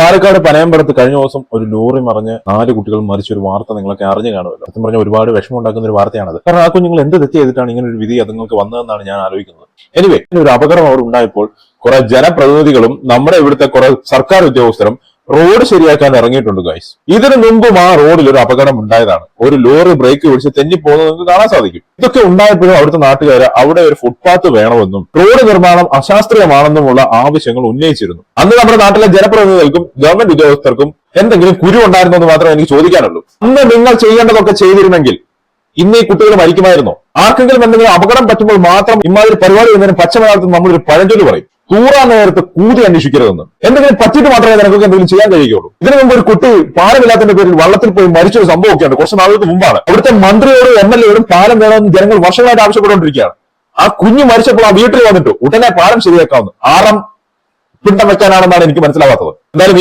പാലക്കാട് പനയമ്പലത്ത് കഴിഞ്ഞ ദിവസം ഒരു ലോറി മറിഞ്ഞ് നാല് കുട്ടികൾ മരിച്ച ഒരു വാർത്ത നിങ്ങളൊക്കെ അറിഞ്ഞു കാണുമല്ലോ. സത്യം പറഞ്ഞ ഒരുപാട് വിഷമം ഉണ്ടാക്കുന്ന ഒരു വാർത്തയാണത്. കാരണം ആ കുഞ്ഞുങ്ങൾ എന്ത് തെറ്റ് ചെയ്തിട്ടാണ് ഇങ്ങനെ ഒരു വിധി അതുങ്ങൾക്ക് വന്നതെന്നാണ് ഞാൻ ആലോചിക്കുന്നത്. എനിവേ ഒരു അപകടം അവിടെ ഉണ്ടായപ്പോൾ കുറെ ജനപ്രതിനിധികളും നമ്മുടെ ഇവിടുത്തെ കുറെ സർക്കാർ ഉദ്യോഗസ്ഥരും റോഡ് ശരിയാക്കാൻ ഇറങ്ങിയിട്ടുണ്ട് ഗൈസ് ഇതിനു മുമ്പും ആ റോഡിൽ ഒരു അപകടം ഉണ്ടായതാണ്. ഒരു ലോറി ബ്രേക്ക് പിടിച്ച് തെന്നിപ്പോകുന്നത് നിങ്ങൾക്ക് കാണാൻ സാധിക്കും. ഇതൊക്കെ ഉണ്ടായപ്പോഴും അവിടുത്തെ നാട്ടുകാർ അവിടെ ഒരു ഫുട്പാത്ത് വേണമെന്നും റോഡ് നിർമ്മാണം അശാസ്ത്രീയമാണെന്നുമുള്ള ആവശ്യങ്ങൾ ഉന്നയിച്ചിരുന്നു. അന്ന് നമ്മുടെ നാട്ടിലെ ജനപ്രതിനിധികൾക്കും ഗവൺമെന്റ് ഉദ്യോഗസ്ഥർക്കും എന്തെങ്കിലും കുരു ഉണ്ടായിരുന്നോ എന്ന് മാത്രമേ എനിക്ക് ചോദിക്കാനുള്ളൂ. അന്ന് നിങ്ങൾ ചെയ്യേണ്ടതൊക്കെ ചെയ്തിരുന്നെങ്കിൽ ഇന്ന് ഈ കുട്ടികൾ മരിക്കുമായിരുന്നോ? ആർക്കെങ്കിലും എന്തെങ്കിലും അപകടം പറ്റുമ്പോൾ മാത്രം ഇമാതിരി പരിപാടി എന്നതിന് പച്ചമലയാളത്തിൽ നമ്മളൊരു പഴഞ്ചൊല്ലി പറയും. തൂറാൻ നേരത്ത് കൂതി അന്വേഷിക്കരുതെന്ന്. എന്തെങ്കിലും പറ്റിയിട്ട് മാത്രമേ നിനക്കൊക്കെ എന്തെങ്കിലും ചെയ്യാൻ കഴിയുകയുള്ളൂ. ഇതിനു മുമ്പ് ഒരു കുട്ടി പാലമില്ലാത്തതിന്റെ പേരിൽ വള്ളത്തിൽ പോയി മരിച്ചൊരു സംഭവമൊക്കെയാണ് കുറച്ച് നാളുകൾക്ക് മുമ്പാണ്. അവിടുത്തെ മന്ത്രിയോടും എം എൽ എയോടും പാലം വേണമെന്ന് ജനങ്ങൾ വർഷങ്ങളായിട്ട് ആവശ്യപ്പെട്ടുകൊണ്ടിരിക്കുകയാണ്. ആ കുഞ്ഞ് മരിച്ചപ്പോൾ ആ വീട്ടിൽ വന്നിട്ട് ഉടനെ പാലം ശരിയാക്കാവുന്നു ആറം പിണ്ടം വെക്കാനാണെന്നാണ് എനിക്ക് മനസ്സിലാവാത്തത്. എന്തായാലും